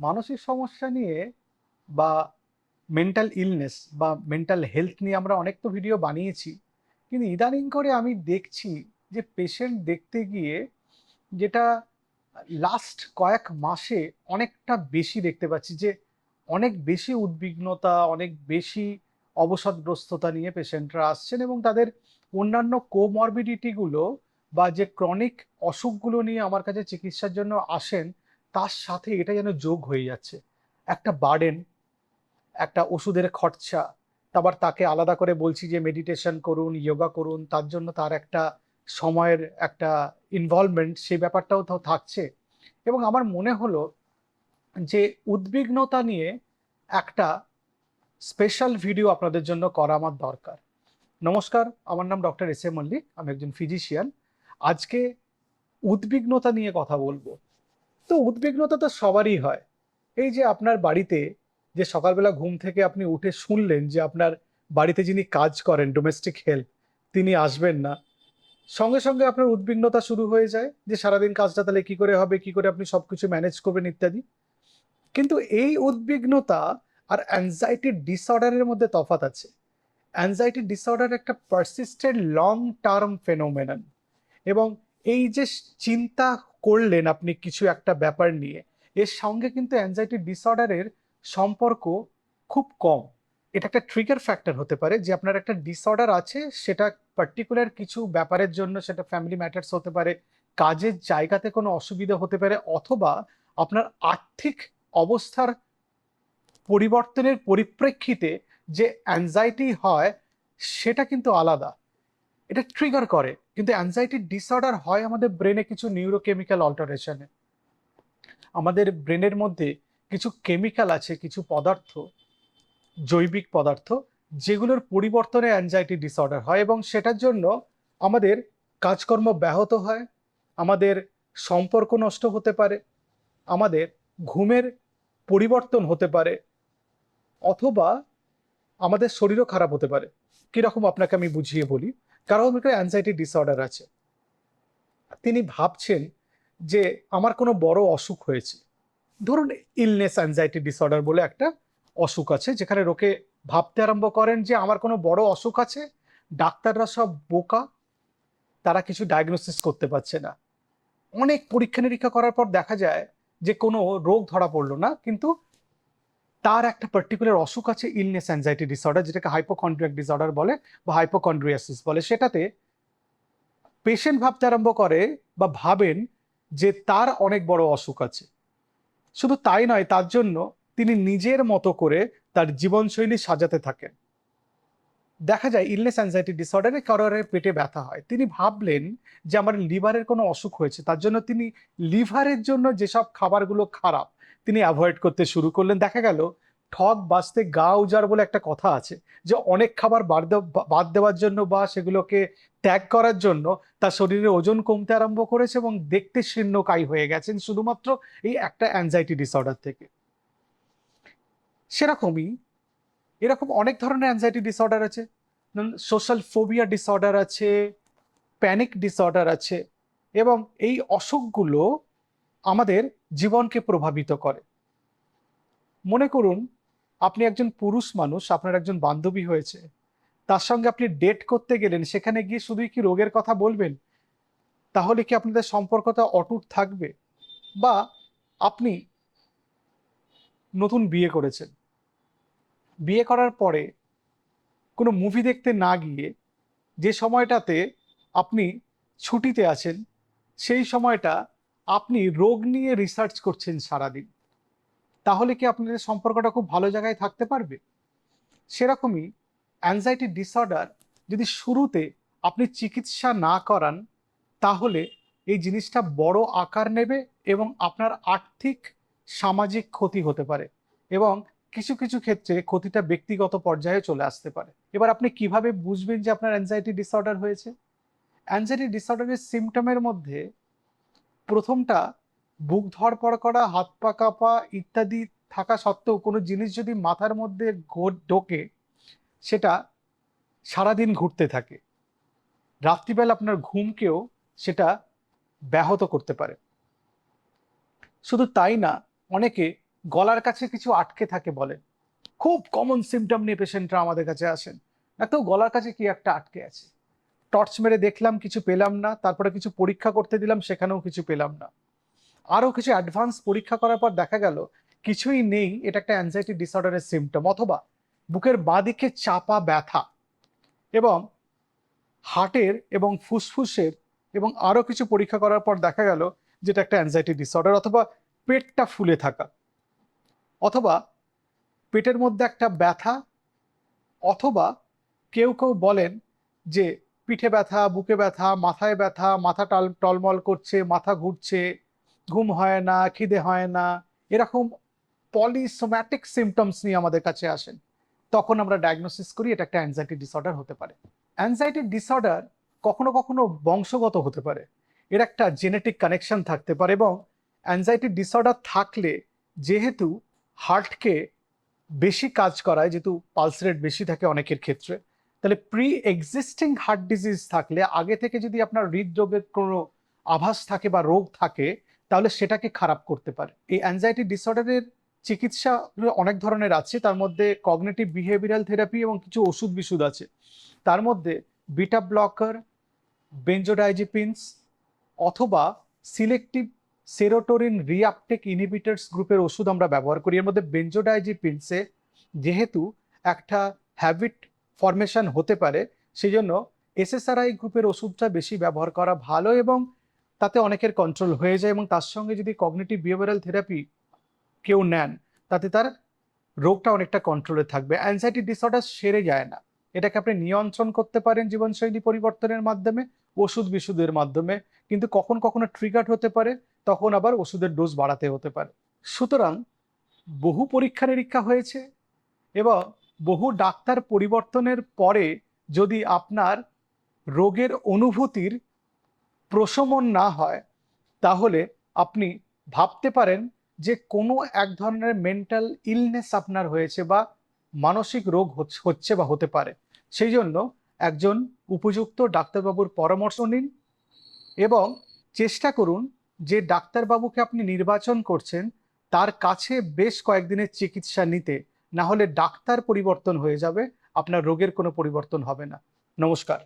মানসিক সমস্যা নিয়ে বা মেন্টাল ইলনেস বা মেন্টাল হেলথ নিয়ে আমরা অনেক তো ভিডিও বানিয়েছি। কিন্তু ইদানিং করে আমি দেখছি যে পেশেন্ট দেখতে গিয়ে যেটা লাস্ট কয়েক মাসে অনেকটা বেশি দেখতে পাচ্ছি যে অনেক বেশি উদ্বিগ্নতা, অনেক বেশি অবসাদগ্রস্ততা নিয়ে পেশেন্টরা আসছেন এবং তাদের অন্যান্য কোমরবিডিটিগুলো বা যে ক্রনিক অসুখগুলো নিয়ে আমার কাছে চিকিৎসার জন্য আসেন তার সাথে এটা যেন যোগ হয়ে যাচ্ছে। একটা বার্ডেন একটা ওষুধের খরচা তারপর তাকে আলাদা করে বলছি যে মেডিটেশন করুন যোগা করুন, তার জন্য তার একটা সময়ের একটা ইনভলভমেন্ট সেই ব্যাপারটাও তো থাকছে। এবং আমার মনে হলো যে উদ্বিগ্নতা নিয়ে একটা স্পেশাল ভিডিও আপনাদের জন্য করা আমার দরকার। নমস্কার, আমার নাম ডক্টর এস এ মল্লিক আমি একজন ফিজিশিয়ান আজকে উদ্বিগ্নতা নিয়ে কথা বলব। তো উদ্বিগ্নতা তো সবারই হয়। এই যে আপনার বাড়িতে যে সকালবেলা ঘুম থেকে আপনি উঠে শুনলেন যে আপনার বাড়িতে যিনি কাজ করেন ডোমেস্টিক হেল্প তিনি আসবেন না। সঙ্গে সঙ্গে আপনার উদ্বিগ্নতা শুরু হয়ে যায় যে সারাদিন কাজটা তাহলে কি করে হবে, কি করে আপনি সবকিছু ম্যানেজ করবেন ইত্যাদি। কিন্তু এই উদ্বিগ্নতা আর অ্যাংজাইটি ডিসঅর্ডারের মধ্যে তফাৎ আছে। অ্যাংজাইটি ডিসঅর্ডার একটা পারসিস্টেন্ট লং টার্ম ফেনোমেনন এবং এই যে চিন্তা করলেন আপনি কিছু একটা ব্যাপার নিয়ে। এর সঙ্গে কিন্তু অ্যাংজাইটি ডিসঅর্ডারের সম্পর্ক খুব কম। এটা একটা ট্রিগার ফ্যাক্টর হতে পারে যে আপনার একটা ডিসঅর্ডার আছে, সেটা পার্টিকুলার কিছু ব্যাপারের জন্য সেটা ফ্যামিলি ম্যাটার্স হতে পারে, কাজের জায়গাতে কোনো অসুবিধা হতে পারে, অথবা আপনার আর্থিক অবস্থার পরিবর্তনের পরিপ্রেক্ষিতে যে অ্যাংজাইটি হয়, সেটা কিন্তু আলাদা। এটা ট্রিগার করে। কিন্তু অ্যাংজাইটি ডিসঅর্ডার হয় আমাদের ব্রেনে কিছু নিউরোকেমিক্যাল অল্টারেশনে আমাদের ব্রেনের মধ্যে কিছু কেমিক্যাল আছে, কিছু পদার্থ, জৈবিক পদার্থ, যেগুলোর পরিবর্তনে অ্যাংজাইটি ডিসঅর্ডার হয় এবং সেটার জন্য আমাদের কাজকর্ম ব্যাহত হয়, আমাদের সম্পর্ক নষ্ট হতে পারে, আমাদের ঘুমের পরিবর্তন হতে পারে, অথবা আমাদের শরীরও খারাপ হতে পারে। কীরকম আপনাকে আমি বুঝিয়ে বলি? কারণ একটা অ্যাংজাইটি ডিসঅর্ডার আছে। তিনি ভাবছেন যে আমার কোনো বড় অসুখ হয়েছে। ধরুন ইলনেস অ্যাংজাইটি ডিসঅর্ডার বলে একটা অসুখ আছে, যেখানে লোকে ভাবতে আরম্ভ করেন যে আমার কোনো বড় অসুখ আছে, ডাক্তাররা সব বোকা, তারা কিছু ডায়াগনোসিস করতে পারছে না। অনেক পরীক্ষা নিরীক্ষা করার পর দেখা যায় যে কোনো রোগ ধরা পড়ল না, কিন্তু তার একটা পার্টিকুলার অসুখ আছে ইলনেস অ্যাংজাইটি ডিসঅর্ডার যেটাকে হাইপোকন্ড্রিয়াক ডিসঅর্ডার বলে বা হাইপোকন্ড্রিয়াসিস বলে। সেটাতে পেশেন্ট ভাবতে আরম্ভ করে বা ভাবেন যে তার অনেক বড় অসুখ আছে। শুধু তাই নয়, তার জন্য তিনি নিজের মতো করে তার জীবনশৈলী সাজাতে থাকেন। দেখা যায় ইলনেস অ্যাংজাইটি ডিসঅর্ডারে কারোর পেটে ব্যথা হয়। তিনি ভাবলেন যে আমার লিভারের কোনো অসুখ হয়েছে, তার জন্য তিনি লিভারের জন্য যেসব খাবারগুলো খারাপ তিনি অ্যাভয়েড করতে শুরু করলেন। দেখা গেল ঠক বাঁচতে গা উজার বলে একটা কথা আছে যে, অনেক খাবার বাদ দেওয়ার জন্য বা সেগুলোকে ত্যাগ করার জন্য তার শরীরের ওজন কমতে আরম্ভ করেছে এবং দেখতে শীর্ণকায় হয়ে গেছেন শুধুমাত্র এই একটা অ্যাংজাইটি ডিসঅর্ডার থেকে। সেরকমই, এরকম অনেক ধরনের অ্যাংজাইটি ডিসঅর্ডার আছে। সোশ্যাল ফোবিয়া ডিসঅর্ডার আছে প্যানিক ডিসঅর্ডার আছে এবং এই অসুখগুলো আমাদের জীবনকে প্রভাবিত করে। মনে করুন, আপনি একজন পুরুষ মানুষ, আপনার একজন বান্ধবী হয়েছে। তার সঙ্গে আপনি ডেট করতে গেলেন, সেখানে গিয়ে শুধুই কি রোগের কথা বলবেন? তাহলে কি আপনাদের সম্পর্কটা অটুট থাকবে? বা আপনি নতুন বিয়ে করেছেন। বিয়ে করার পরে কোনো মুভি দেখতে না গিয়ে যে সময়টাতে আপনি ছুটিতে আছেন, সেই সময়টা আপনি রোগ নিয়ে রিসার্চ করছেন সারাদিন, তাহলে কি আপনাদের সম্পর্কটা খুব ভালো জায়গায় থাকতে পারবে? সেরকমই অ্যাংজাইটি ডিসঅর্ডার যদি শুরুতে আপনি চিকিৎসা না করান, তাহলে এই জিনিসটা বড় আকার নেবে এবং আপনার আর্থিক, সামাজিক ক্ষতি হতে পারে এবং কিছু কিছু ক্ষেত্রে ক্ষতিটা ব্যক্তিগত পর্যায়ে চলে আসতে পারে। এবার আপনি কীভাবে বুঝবেন যে আপনার অ্যাংজাইটি ডিসঅর্ডার হয়েছে? অ্যাংজাইটি ডিসঅর্ডারের সিমটমের মধ্যে প্রথমটা বুক ধরপড় করা, হাত পা কাঁপা ইত্যাদি থাকা সত্ত্বেও কোনো জিনিস যদি মাথার মধ্যে ঢোকে, সেটা সারাদিন ঘুরতে থাকে। রাত্রিবেলা আপনার ঘুমকেও সেটা ব্যাহত করতে পারে। শুধু তাই না, অনেকে গলার কাছে কিছু আটকে থাকে বলেন খুব কমন সিমটম নিয়ে পেশেন্টরা আমাদের কাছে আসেন। ডাক্তার, গলার কাছে কি একটা আটকে আছে? টর্চ মেরে দেখলাম, কিছু পেলাম না। তারপরে কিছু পরীক্ষা করতে দিলাম, সেখানেও কিছু পেলাম না। আরও কিছু অ্যাডভান্স পরীক্ষা করার পর দেখা গেল, কিছুই নেই। এটা একটা অ্যাংজাইটি ডিসঅর্ডারের সিমটম অথবা বুকের বাঁদিকে চাপা ব্যথা এবং হার্টের এবং ফুসফুসের এবং আরও কিছু পরীক্ষা করার পর দেখা গেল, যেটা একটা অ্যাংজাইটি ডিসঅর্ডার অথবা পেটটা ফুলে থাকা, অথবা পেটের মধ্যে একটা ব্যথা, অথবা কেউ কেউ বলেন যে পিঠে ব্যথা, বুকে ব্যথা, মাথায় ব্যথা, মাথা টাল, টলমল করছে, মাথা ঘুরছে, ঘুম হয় না, খিদে হয় না, এরকম পলিসোম্যাটিক সিমটমস নিয়ে আমাদের কাছে আসেন। তখন আমরা ডায়াগনোসিস করি, এটা একটা অ্যাংজাইটি ডিসঅর্ডার হতে পারে। অ্যাংজাইটি ডিসঅর্ডার কখনো কখনো বংশগত হতে পারে। এর একটা জেনেটিক কানেকশন থাকতে পারে এবং অ্যাংজাইটি ডিসঅর্ডার থাকলে যেহেতু হার্টকে বেশি কাজ করায়, যেহেতু পালস রেট বেশি থাকে অনেকের ক্ষেত্রে তাহলে প্রি এক্সিস্টিং হার্ট ডিজিজ থাকলে, আগে থেকে যদি আপনার হৃদরোগের কোনো আভাস থাকে বা রোগ থাকে, তাহলে সেটাকে খারাপ করতে পারে। এই অ্যাংজাইটি ডিসঅর্ডারের চিকিৎসা অনেক ধরনের আছে। তার মধ্যে কগনেটিভ বিহেভিয়ারাল থেরাপি এবং কিছু ওষুধ বিশুধ আছে। তার মধ্যে বিটা ব্লকার বেঞ্জোডাইজিপিনস অথবা সিলেক্টিভ সেরোটোরিন রিআপটেক ইনহিবিটার্স গ্রুপের ওষুধ আমরা ব্যবহার করি। এর মধ্যে বেঞ্জোডাইজিপিনসে যেহেতু একটা হ্যাবিট ফরমেশন হতে পারে সেই জন্য এসএসআরআই গ্রুপের ওষুধটা বেশি ব্যবহার করা ভালো এবং তাতে অনেকের কন্ট্রোল হয়ে যায় এবং তার সঙ্গে যদি কগনিটিভ বিহেভিয়ারাল থেরাপি কেউ নেন, তাতে তার রোগটা অনেকটা কন্ট্রোলে থাকবে। অ্যাংজাইটি ডিসঅর্ডার সেরে যায় না। এটাকে আপনি নিয়ন্ত্রণ করতে পারেন জীবনশৈলী পরিবর্তনের মাধ্যমে, ওষুধ বিশুদ্ধের মাধ্যমে। কিন্তু কখন কখনো ট্রিগার হতে পারে, তখন আবার ওষুধের ডোজ বাড়াতে হতে পারে। সুতরাং বহু পরীক্ষা নিরীক্ষা হয়েছে এবং বহু ডাক্তার পরিবর্তনের পরে যদি আপনার রোগের অনুভূতির প্রশমন না হয়, তাহলে আপনি ভাবতে পারেন যে কোনো এক ধরনের মেন্টাল ইলনেস আপনার হয়েছে বা মানসিক রোগ হচ্ছে- বা হতে পারে। সেই জন্য একজন উপযুক্ত ডাক্তারবাবুর পরামর্শ নিন এবং চেষ্টা করুন যে ডাক্তারবাবুকে আপনি নির্বাচন করছেন, তার কাছে বেশ কয়েকদিনের চিকিৎসা নিতে। না হলে ডাক্তার পরিবর্তন হয়ে যাবে আপনার রোগের কোনো পরিবর্তন হবে না। নমস্কার।